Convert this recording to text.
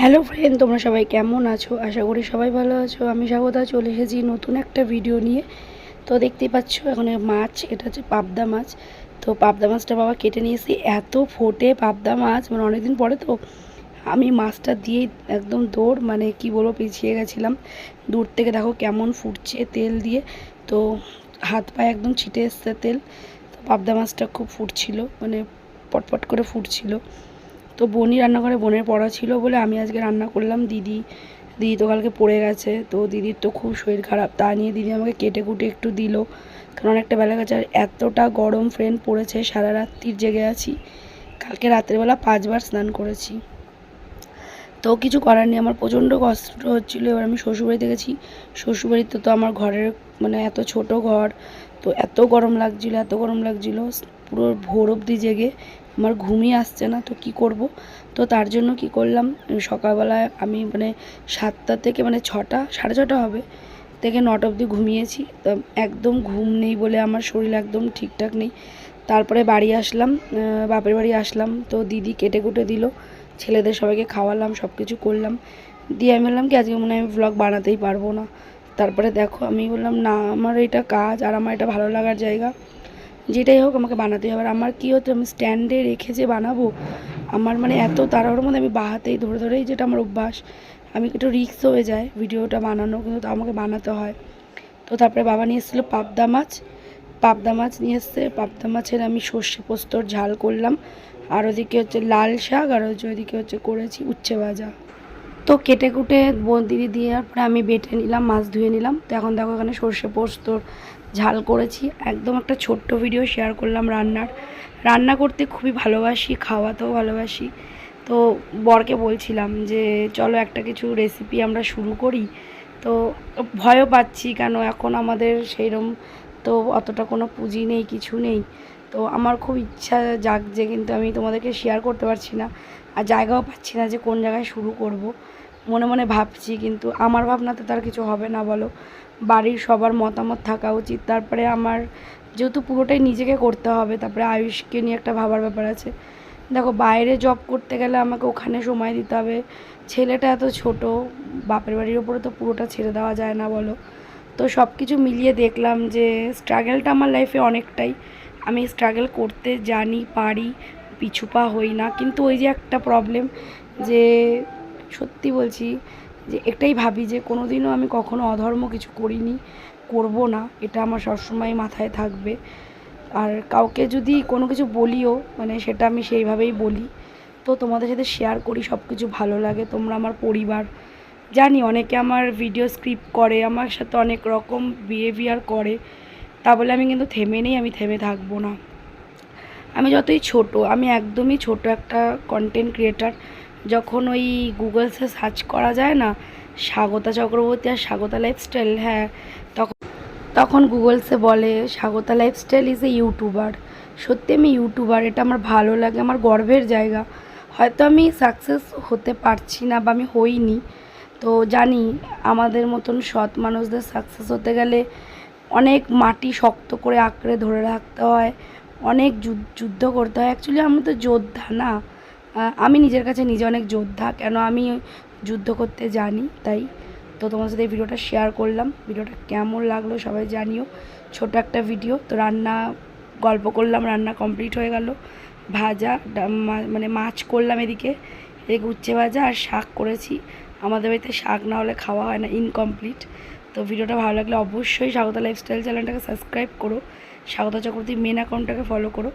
Hello friend তোমরা সবাই কেমন আছো? আশা করি সবাই ভালো আছো। আমি স্বাগতা, চলে এসেছি নতুন একটা ভিডিও নিয়ে। তো দেখতেই পাচ্ছ, এখানে মাছ, এটা হচ্ছে পাবদা মাছ। তো পাবদা মাছটা বাবা কেটে নিয়েছি। এত ফোটে পাবদা মাছ মানে অনেকদিন পরে তো আমি মাছটা দিয়ে একদম দৌড় মানে কি বলব, পিছিয়ে গেছিলাম। দূর থেকে দেখো কেমন ফুটছে তেল দিয়ে। তো হাত পায়ে একদম ছিটে এসছে তেল। তো পাবদা মাছটা খুব ফুটছিল মানে পটপট করে ফুটছিল। তো বোনই রান্না করে বোনের পড়া ছিল বলে আমি আজকে রান্না করলাম, দিদি দিদি তো কালকে পড়ে গেছে, তো দিদির তো খুব শরীর খারাপ, তা নিয়ে দিদি আমাকে কেটে কুটে একটু দিল, কারণ অনেকটা বেলা গেছে আর এতটা গরম ফ্রেন্ড পড়েছে, সারা রাত্রির জেগে আছি, কালকে রাত্রেবেলা পাঁচবার স্নান করেছি। তো কিছু করার নেই, আমার প্রচণ্ড কষ্ট হচ্ছিল, এবার আমি শ্বশুরবাড়িতে গেছি, শ্বশুরবাড়িতে তো আমার ঘরের মানে এত ছোট ঘর, তো এত গরম লাগছিল, এত গরম লাগছিল, পুরো ভোর অবধি জেগে আমার ঘুমই আসছে না, তো কি করব? তো তার জন্য কি করলাম সকালবেলায় আমি মানে সাতটা থেকে মানে ছটা, সাড়ে ছটা হবে থেকে নটা অবধি ঘুমিয়েছি। তো একদম ঘুম নেই বলে আমার শরীর একদম ঠিকঠাক নেই। তারপরে বাড়ি আসলাম বাপের বাড়ি আসলাম, তো দিদি কেটে কুটে দিল, ছেলেদের সবাইকে খাওয়ালাম সব কিছু করলাম। দিয়ে আমি বললাম কি আজকে মনে হয় আমি ব্লগ বানাতেই পারব না। তারপরে দেখো আমি বললাম, না, আমার এটা কাজ, আর আমার এটা ভালো লাগার জায়গা। যেটাই হোক আমাকে বানাতেই হবে। আর আমার কী হতো, আমি স্ট্যান্ডে রেখে যে বানাবো, আমার মানে এত তাড়াহুড়োর মধ্যে আমি বাহাতেই, ধরে ধরেই যেটা আমার অভ্যাস, আমি একটু রিক্স হয়ে যায় ভিডিওটা বানানো, কিন্তু তা আমাকে বানাতে হয়। তো তারপরে বাবা নিয়ে এসেছিল পাবদা মাছ। পাবদা মাছ নিয়ে এসছে, পাবদা মাছের আমি সর্ষে পোস্তর ঝাল করলাম। আর ওদিকে হচ্ছে লাল শাক, আর হচ্ছে ওদিকে হচ্ছে করেছি উচ্ছে ভাজা। তো কেটে কুটে দিদি দেওয়ার পরে আমি বেটে নিলাম, মাছ ধুয়ে নিলাম। তো এখন দেখো এখানে সর্ষে পোস্তর ঝাল করেছি। একদম একটা ছোট্ট ভিডিও শেয়ার করলাম রান্নার। রান্না করতে খুবই ভালোবাসি, খাওয়াতেও ভালোবাসি। তো বরকে বলছিলাম যে, চলো একটা কিছু রেসিপি আমরা শুরু করি। তো ভয়ও পাচ্ছি কেন? এখন আমাদের সেইরকম তো অতটা কোনো পুঁজি নেই, কিছু নেই। তো আমার খুব ইচ্ছা জাগছে কিন্তু আমি তোমাদেরকে শেয়ার করতে পারছি না আর জায়গাও পাচ্ছি না যে কোন জায়গায় শুরু করব। মনে মনে ভাবছি কিন্তু আমার ভাবনাতে তার কিছু হবে না বলো। বাড়ির সবার মতামত থাকা উচিত। তারপরে আমার যেহেতু পুরোটাই নিজেকে করতে হবে, তারপরে আয়ুষকে নিয়ে একটা ভাবার ব্যাপার আছে। দেখো বাইরে জব করতে গেলে আমাকে ওখানে সময় দিতে হবে। ছেলেটা এত ছোট, বাপের বাড়ির ওপরে তো পুরোটা ছেড়ে দেওয়া যায় না বলো। তো সব কিছু মিলিয়ে দেখলাম যে স্ট্রাগেলটা আমার লাইফে অনেকটাই। আমি স্ট্রাগল করতে জানি, পারি, পিছুপা হই না। কিন্তু ওই যে একটা প্রবলেম যে সত্যি বলছি যে এটাই ভাবি যে কোনো দিনও আমি কখনো অধর্ম কিছু করিনি, করব না। এটা আমার সবসময় মাথায় থাকবে। আর কাউকে যদি কোনো কিছু বলিও মানে সেটা আমি সেইভাবেই বলি। তো তোমাদের সাথে শেয়ার করি সব কিছু ভালো লাগে। তোমরা আমার পরিবার, জানি অনেকে আমার ভিডিও স্ক্রিপ্ট করে, আমার সাথে অনেক রকম বিহেভিয়ার করে। তা বলে আমি কিন্তু থেমে নেই, আমি থেমে থাকব না। আমি যতই ছোট, আমি একদমই ছোট একটা কন্টেন্ট ক্রিয়েটার যখন ওই গুগলসে সার্চ করা যায় না, স্বাগতা চক্রবর্তী আর স্বাগতা লাইফস্টাইল হ্যাঁ তখন তখন গুগলসে বলে, Swagata lifestyle is a YouTuber সত্যি আমি ইউটিউবার এটা আমার ভালো লাগে, আমার গর্বের জায়গা। হয়তো আমি সাকসেস হতে পারছি না বা আমি হইনি। তো জানি, আমাদের মতন সৎ মানুষদের সাকসেস হতে গেলে অনেক মাটি শক্ত করে আঁকড়ে ধরে রাখতে হয়, অনেক যুদ্ধ করতে হয়। অ্যাকচুয়ালি আমি তো যোদ্ধা না। আমি নিজের কাছে নিজে অনেক যোদ্ধা, কেন আমি যুদ্ধ করতে জানি তাই। তো তোমার সাথে ভিডিওটা শেয়ার করলাম। ভিডিওটা কেমন লাগল সবাই জানিও। ছোট একটা ভিডিও তো রান্না, গল্প করলাম, রান্না কমপ্লিট হয়ে গেল। ভাজা মানে মাছ করলাম এদিকে। এদিকে উচ্ছে ভাজা আর শাক করেছি। আমাদের বাড়িতে শাক না হলে খাওয়া হয় না ইনকমপ্লিট তো ভিডিওটা ভালো লাগলে অবশ্যই স্বাগতা লাইফস্টাইল চ্যানেলটাকে সাবস্ক্রাইব করো। স্বাগতা চক্রবর্তী মেন অ্যাকাউন্টটাকে ফলো করো।